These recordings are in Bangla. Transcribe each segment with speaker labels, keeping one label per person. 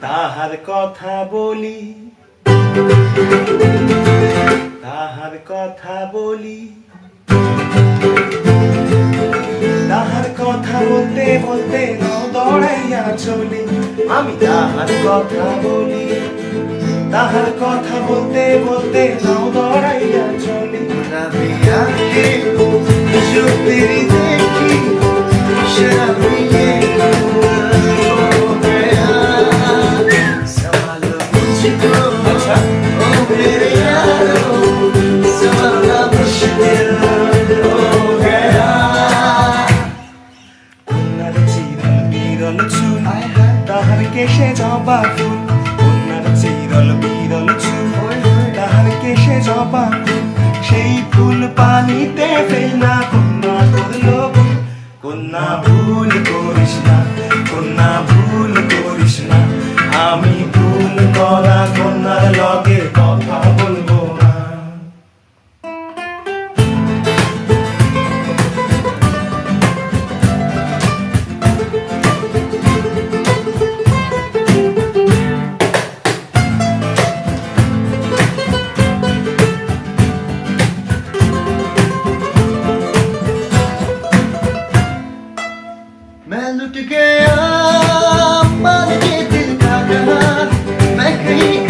Speaker 1: তাহার কথা বলি। তাহার কথা বলি। তাহার কথা বলতে বলতে দড়াইয়া চলি। আমি তাহার কথা বলি। তাহার কথা বলতে বলতে নাও দড়াইয়া চলি। রাবিয়া কে কেশে জবা ফুল কন্যার চিরল বিরল চুল। তাহার কেশে জবা ফুল, সেই ফুল পানিতে ফেল না
Speaker 2: Tutuyor, mal getir kaka, mekhi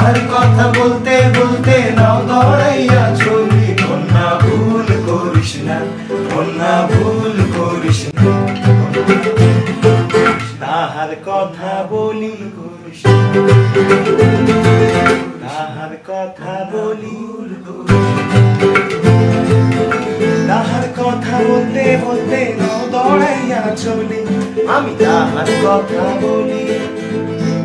Speaker 2: তাহার কথা বলতে বলতে নাও দৌড়াইয়া চলি
Speaker 1: কন্যা ভুল করিস না, কন্যা ভুল করিস না। তাহার কথা বলি করিস তাহার কথা বলি তাহার কথা বলতে বলতে নাও দৌড়াইয়া চলি আমি তাহার কথা বলি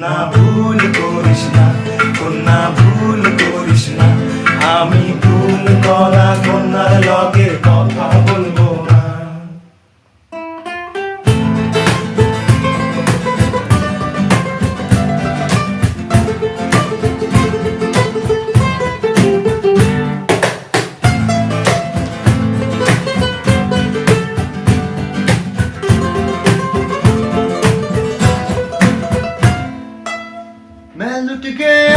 Speaker 1: কন্যা ভুল করিস না কন্যা ভুল করিস না। আমি ভুল করা কন্যার লগে
Speaker 2: Again.